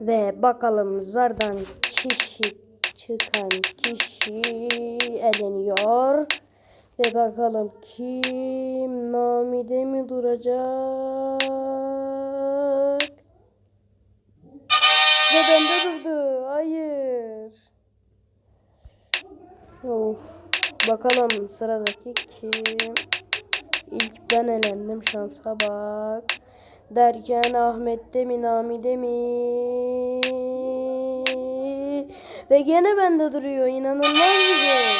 Ve bakalım zardan kişi çıkan kişi eleniyor. Ve bakalım kim Nami'de mi duracak? Ve bende durdu. Hayır. Of. Bakalım sıradaki kim? İlk ben elendim şansa bak. Derken Ahmet'te mi Nami'de mi? Ve gene bende duruyor. İnanılmaz güzel.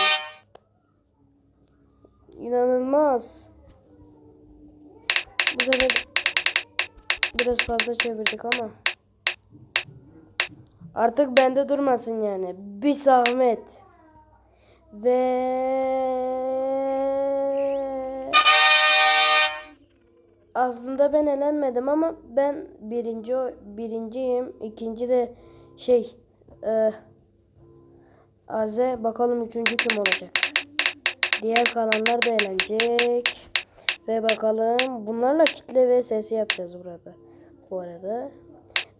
İnanılmaz. Bu sefer biraz fazla çevirdik ama. Artık bende durmasın yani. Bir zahmet. Ve aslında ben elenmedim ama ben birinci birinciyim. İkinci de şey e, Arze bakalım üçüncü kim olacak. Diğer kalanlar da eğlenecek. Ve bakalım bunlarla kitle ve sesi yapacağız burada. Bu arada.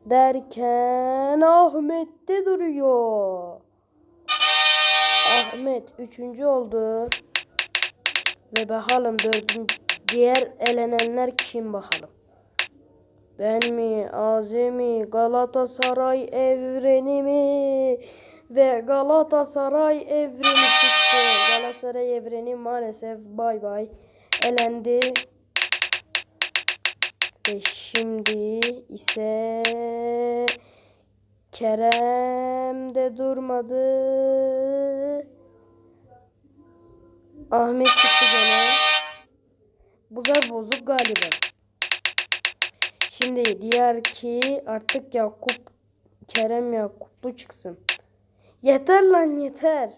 Derken Ahmet'te duruyor. Ahmet üçüncü oldu. Ve bakalım dördüncü diğer elenenler kim bakalım. Ben mi? Azi mi? Galatasaray evreni mi? Ve Galatasaray evreni çıktı. Galatasaray evreni maalesef bay bay elendi. Ve şimdi ise Kerem de durmadı. Ahmet çıktı gene. Bu zar bozuk galiba. Şimdi diğer ki artık Yakup Kerem Yakuplu çıksın. Yeter lan yeter.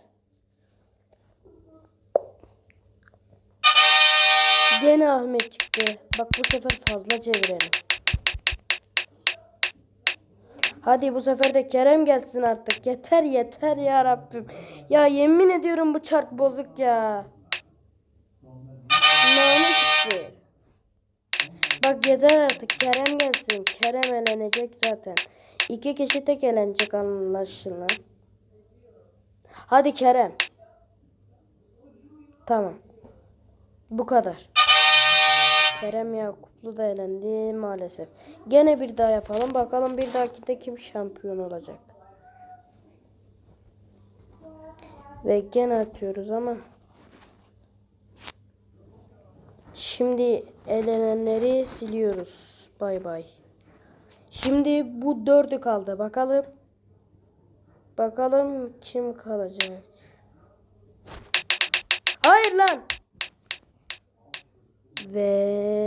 Gene Ahmet çıktı. Bak bu sefer fazla çevirelim. Hadi bu sefer de Kerem gelsin artık. Yeter yeter ya Rabbim. Ya yemin ediyorum bu çark bozuk ya. Bak yeter artık Kerem gelsin. Kerem elenecek zaten. İki kişi tek elenecek anlaşılan. Hadi Kerem. Tamam. Bu kadar. Kerem Yakuplu da elendi maalesef. Gene bir daha yapalım. Bakalım bir dahakinde kim şampiyon olacak. Ve gene atıyoruz ama. Şimdi elenenleri siliyoruz. Bay bay. Şimdi bu dördü kaldı. Bakalım. Bakalım kim kalacak. Hayır lan. Ve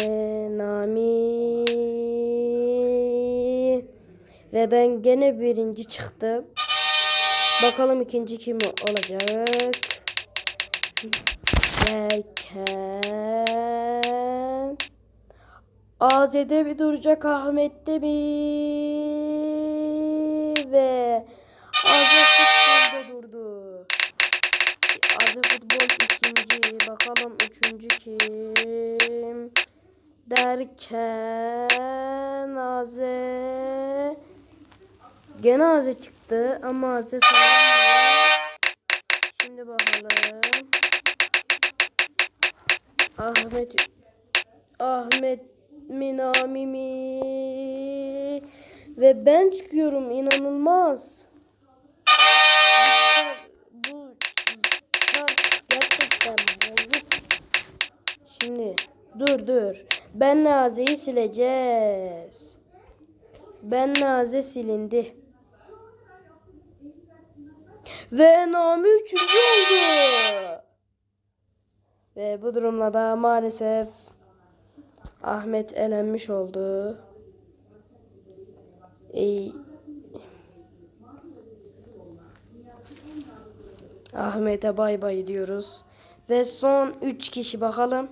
Nami ve ben gene birinci çıktım. Bakalım ikinci kim olacak. Derken Aze'de bir duracak Ahmet'te bir ve Aze futbolda durdu. Aze futbol ikinci. Bakalım üçüncü kim? Derken Aze Gene Aze çıktı ama Aze sanırım. Ahmet Ahmet Minami mi? Ve ben çıkıyorum inanılmaz. Bu gerçekten bozuk. Şimdi dur dur. Ben Naze'yi sileceğiz. Ben Naze silindi. Ve Nami üçüncü oldu. Ve bu durumla da maalesef Ahmet elenmiş oldu. Ey. Ahmet'e bay bay diyoruz. Ve son 3 kişi bakalım.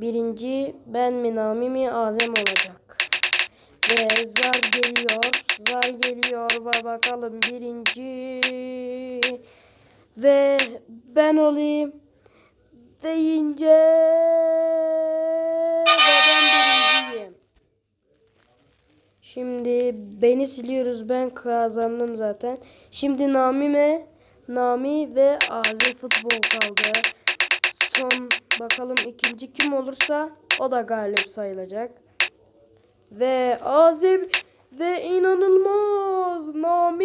Birinci ben mi Nami mi Azem olacak. Ve zar geliyor. Zar geliyor. Ve bakalım birinci. Ve ben olayım. Deyince. Ve ben birinciyim. Şimdi beni siliyoruz. Ben kazandım zaten. Şimdi Nami'me Nami ve Azim futbol kaldı. Son bakalım ikinci kim olursa o da galip sayılacak. Ve Azim ve inanılmaz Nami.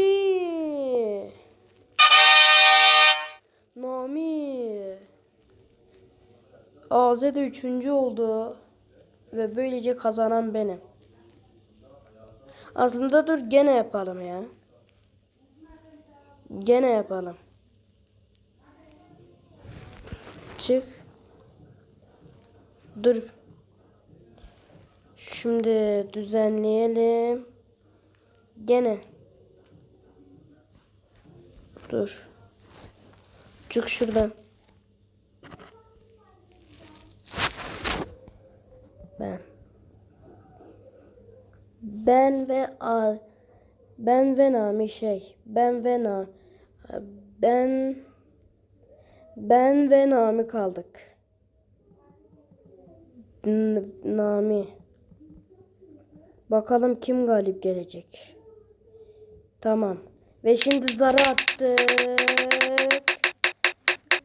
AZ de üçüncü oldu. Ve böylece kazanan benim. Aslında dur gene yapalım ya. Gene yapalım. Çık. Dur. Şimdi düzenleyelim. Gene. Dur. Çık şuradan. Ben. Ben ve a ben ve Nami şey. Ben ve na ben ben ve Nami kaldık. N- Nami. Bakalım kim galip gelecek. Tamam. Ve şimdi zarı attık.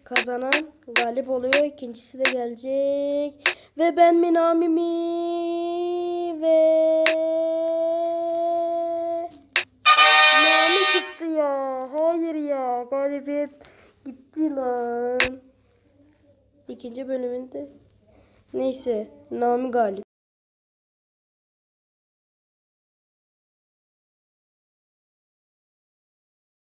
Kazanan galip oluyor. İkincisi de gelecek. Ve ben mi Nami mi? Ve Nami çıktı ya. Hayır ya. Galibiyet gitti lan. İkinci bölümünde. Neyse. Nami galip.